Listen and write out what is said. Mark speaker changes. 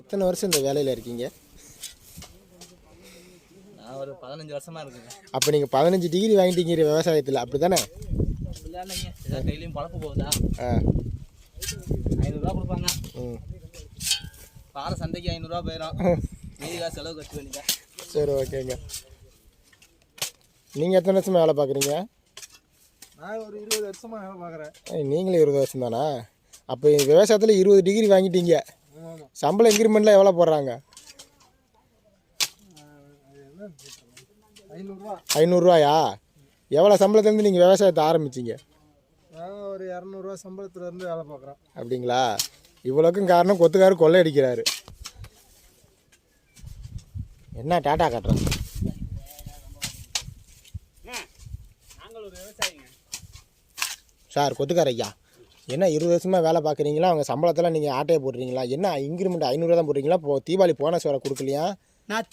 Speaker 1: எத்தனை வருஷம் இந்த வேலையில் இருக்கீங்க?
Speaker 2: நான் ஒரு பதினஞ்சு வருஷமா இருக்குங்க
Speaker 1: அப்போ நீங்கள் பதினஞ்சு டிகிரி வாங்கிட்டீங்க விவசாயத்தில் அப்படி தானே
Speaker 2: டெய்லியும் பழப்பு போகுதா?
Speaker 1: ஆ.
Speaker 2: ஐநூறுரூவா கொடுப்பாங்க.
Speaker 1: ம்.
Speaker 2: வார சந்தைக்கு ஐநூறுரூவா போயிடும் மீதி காசு செலவு கட்ட வேண்டியதா
Speaker 1: சரி ஓகேங்க. நீங்கள் எத்தனை வருஷமாக வேலை பார்க்குறீங்க?
Speaker 3: நான் ஒரு இருபது வருஷமா வேலை பார்க்குறேன்.
Speaker 1: நீங்களும் இருபது வருஷம் தானா? அப்போ விவசாயத்தில் இருபது டிகிரி வாங்கிட்டீங்க.
Speaker 3: ஆமாம்
Speaker 1: சம்பளம் இன்க்ரிமெண்ட்லாம் எவ்வளோ போடுறாங்க?
Speaker 3: ஐநூறுரூவா
Speaker 1: ஐநூறுரூவாயா எவ்வளோ சம்பளத்துலேருந்து நீங்கள் விவசாயத்தை ஆரம்பிச்சீங்க?
Speaker 3: நான் ஒரு இரநூறுவா சம்பளத்துல இருந்து வேலை பார்க்குறேன்
Speaker 1: அப்படிங்களா? இவ்வளோக்கும் காரணம் கொத்துக்காரர் கொள்ளை அடிக்கிறாரு என்ன டாட்டா காட்டுறோம் சார் கொத்துக்கார ஐயா. என்ன இருபது வருஷமாக வேலை பார்க்குறீங்களா? அவங்க சம்பளத்தெல்லாம் நீங்கள் ஆட்டையை போடுறீங்களா? என்ன இன்க்ரிமெண்ட் ஐநூறுரூவா தான் போடுறீங்களா? இப்போ தீபாவளி போனஸ் வேறு கொடுக்கலையா?
Speaker 4: நான்